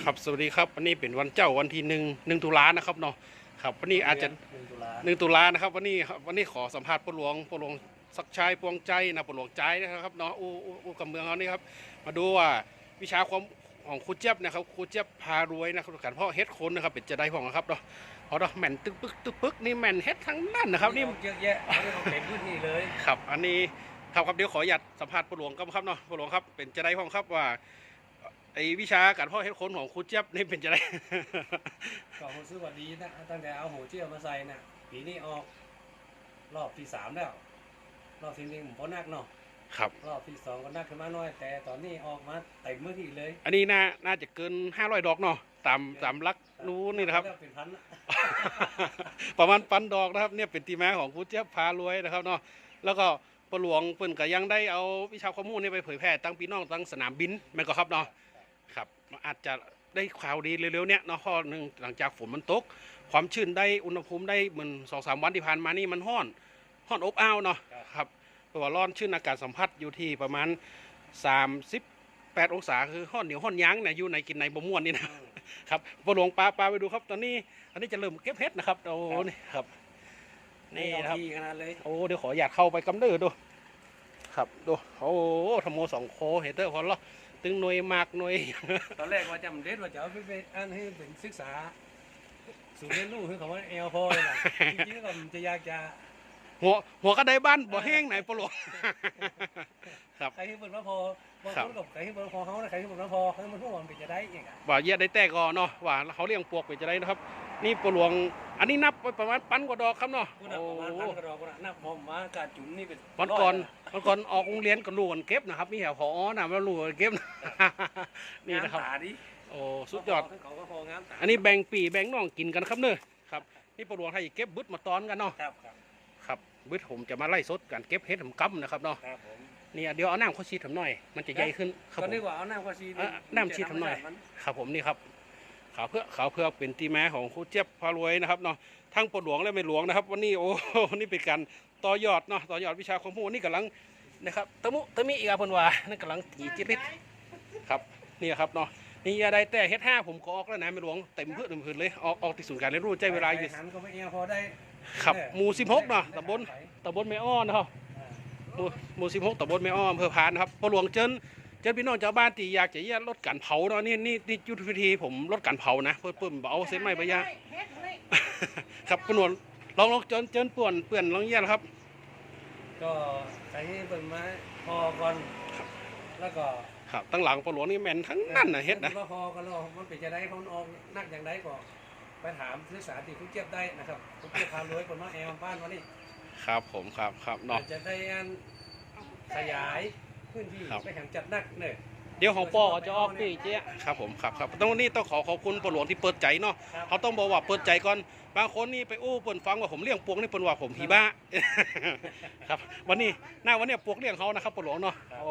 ครับสวัสดีครับวันนี้เป็นวันเจ้าวันที่หนึ่งหนึ่งตุลานะครับเนาะครับวันนี้อาจจะหนึ่งตุลาหนึ่งตุลานะครับวันนี้ครับวันนี้ขอสัมภาษณ์ปหลวงปหลวงศักดิ์ชัยปวงใจนะปหลวงใจนะครับเนาะอู้อู้อู้กับเมืองเขานี่ครับมาดูว่าวิชาความของครูเจี๊ยบนะครับครูเจี๊ยบพารวยนะครับการพ่อเฮ็ดคนนะครับเป็นจะได้ของนะครับเนาะเพราะเนาะแม่นตึกปึ๊กตึกปึ๊กนี่แม่นเฮ็ดทั้งนั้นนะครับนี่เยอะแยะไม่ได้เอาเต็มพื้นที่เลยครับ อันนี้ครับครับเดี๋ยวขออนุญาตสัมภาษณ์ปหลวงครับครับเนาะปหลวงครับเป็นจะได้พ้องครับว่า ไอวิชาการพ่อเฮ็ดคนของครูเจี๊ยบนี่เป็นจะได้ก็ผมซื้อว่าดีนะตั้งแต่เอาหัวเจี้ยวมาใส่น่ะปีนี้ออกรอบที่สามแล้ว รอบที่หนึ่งผมพอนักเนาะครับ รอบที่สองก็นักขึ้นมาหน้อย แต่ตอนนี้ออกมาเต็มพื้นที่เลยอันนี้น่าน่าจะเกิน500ดอกเนาะตามตามลักรู้นี่นะครับ แล้วเป็นพันละ ประมาณปันดอกนะครับเนี่ยเป็นตีมาของครูเจี๊ยบพารวยนะครับเนาะแล้วก็ปหลวงเพิ่นก็ยังได้เอาวิชาข้อมูลนี้ไปเผยแพร่ตั้งพี่น้องตั้งสนามบินแม่นก็ครับเนาะ ครับอาจจะได้ข่าวดีเร็วๆเนี้ยเนาะข้อหนึ่งหลังจากฝนมันตก ความชื้นได้อุณหภูมิได้เหมือนสองสามวันที่ผ่านมานี่มันห้อนห้อนอบอ้าวเนาะครับเพราะว่าร้อนชื้นอากาศสัมผัสอยู่ที่ประมาณ38องศาคือห้อนเหนียวห้อนยั้งเนี่ยอยู่ในกินในบะม่วนนี่นะครับปหลวงปลาปลาไปดูครับ ตอนนี้อันนี้จะเริ่มเก็บเห็ดนะครับโอ้นี่ครับ นี่เอานะครับที่ขนาดเลยโอ้เดี๋ยวขออยากเข้าไปกำเนิดดู ครับดูโอ้ธรรมโมสองโคเฮเตอร์พอละ ตึงหน่วยมากหน่วยตอนแรกว่าจำเด็ดว่าจะเอาไปเป็นอันให้เป็นศึกษาสูตรเรียนรู้คือคำว่าเอลพอเลยนะจริงๆก็ผมจะอยากจะหัวหัวกระไดบ้านบ่แห้งไหนปหลวงครับใครที่เปิดมาพอบางครับคนกับใครที่เปิดมาพอเขานะใครที่เปิดมาพอเขามันพวกมันเป็นจะได้เองอะว่าเยียได้แต่ก่อนเนาะว่าเขาเลี้ยงปวกไปจะได้นะครับ นี่ปหลวง อันนี้นับไปประมาณปันกว่าดอกครับเนาะกูนับโอ้ประมาณพันกระดอกกูนับนับพอมาการจุ่มนี่เป็นวันก่อนวันก่อนออกโรงเรียนก็รู้กันเก็บนะครับนี่แถวพอนะมารู้กันเก็บนี่งามนะครับตาดิโอ้สุดยอดเขาก็พองามตาอันนี้แบ่งปีแบ่งน้องกินกันครับเนอะครับ นี่ปลวงไทยเก็บบึดมาตอนกันเนาะ ครับครับครับบึดผมจะมาไล่สดกันเก็บเห็ดผมกำนะครับเนาะครับผมนี่เดี๋ยวเอาน้ำข้าวชีทำหน่อย มันจะใหญ่ขึ้นครับก็ผมนึกว่าเอาน้ำข้าวชีอะน้ำชีทำหน่อย ครับผมนี่ครับ ขาวเพื่อขาวเพื่อเป็นตีแม้ของครูเจี๊ยบพารวยนะครับเนาะทั้งปลวงและไม่หลวงนะครับ วันนี้โอ้นี่เป็นการต่อยอดเนาะต่อยอดวิชาความรู้นี่กำลังนะครับตะมุตะมิอีกอะเพิ่นว่านั่นกำลังตีจิตริดครับนี่ครับเนาะนี่ยาได้แต่เฮ็ดห้าผมก็ออกแล้วนะไม่หลวงเต็มพื้นเต็มพื้นเลยออกออกที่ศูนย์การเรียนรู้ใจเวลาอยู่หันก็ไม่เอวพอได้ครับหมู่16เนาะตำบลตำบลแม่อ้อนะครับหมู่หมู่16ตำบลแม่อ้ออำเภอพานนะครับปลวงเจิน เจินพี่น้องชาวบ้านที่อยากจะแยกลดการเผาเนาะนี่นี่นี่ยุทธวิธีผมลดการเผานะเพื่อเพิ่มเอาเส้นไม้ไปยาครับปนวนลองลองเจินเจินป่วนเปื่อนลองแยกครับ ก็ใครที่เปิดมาพอก่อนแล้วก็ครับตั้งหลังปลวงนี่แม่นทั้งนั้นนะเฮ็ดนะก็พอกันแล้วมันเป็นจะได้เขาออกนักอย่างไรก็ไปถามศึกษาที่คุณเจี๊ยบได้นะครับคุณเจี๊ยบพารวยคนมาแอลบ้านวันนี้ครับผมครับครับเนาะจะได้อันขยาย พื้นที่ครับ ไปแข่งจัดนักเนี่ยเดี๋ยวของปอจะออกพี่เจ๊ครับผมครับครับตรงนี้ต้องขอขอบคุณปลวงที่เปิดใจเนาะครับเขาต้องบอกว่าเปิดใจก่อนบางคนนี่ไปอู้เปิ่นฟังว่าผมเลี้ยงปวกนี่เปิ่นว่าผมผีบ้า ครับวันนี้หน้าวันนี้ปวกเลี้ยงเขานะครับปลวงเนาะโอ้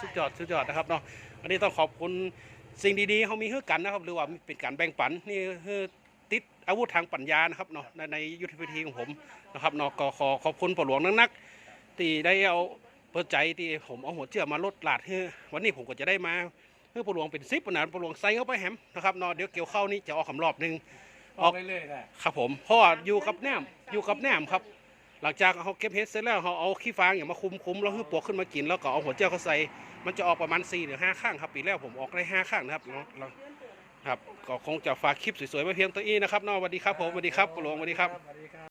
สุดยอดสุดยอดนะครับเนาะวันนี้ต้องขอบคุณสิ่งดีๆเขามีให้กันนะครับหรือว่าเป็นการแบ่งปันนี่คือติดอาวุธทางปัญญานะครับเนาะในในยุทธวิธีของผมนะครับเนาะก็ขอขอบคุณปลวงนักๆที่ได้เอา เปิดใจที่ผมเอาหัวเจือมาลดหลาดให้วันนี้ผมก็จะได้มาเพื่อปลวงเป็นซิปนะปลวงใส่เข้าไปแฮมนะครับเนาะเดี๋ยวเกี่ยวเข้าวนี่จะออกคำรอบหนึ่งออกไปเลยค่ะครับผมเพราะว่าอยู่กับแหนมอยู่กับแหนมครับ หลังจากเขาเก็บเห็ดเสร็จแล้วเขาเอาขี้ฟางอย่างมาคุมคุมแล้วให้ปวกขึ้นมากินแล้วก็เอาหัวเจ้าเขาใส่มันจะออกประมาณ4หรือ5ข้างครับปีแล้วผมออกได้5ข้างนะครับเนาะเราครับก็คงจะฝากคลิปสวยๆไว้เพียงตัวนี้นะครับเนาะสวัสดีครับผมสวัสดีครับปลวงสวัสดีครับสวัสดีครับ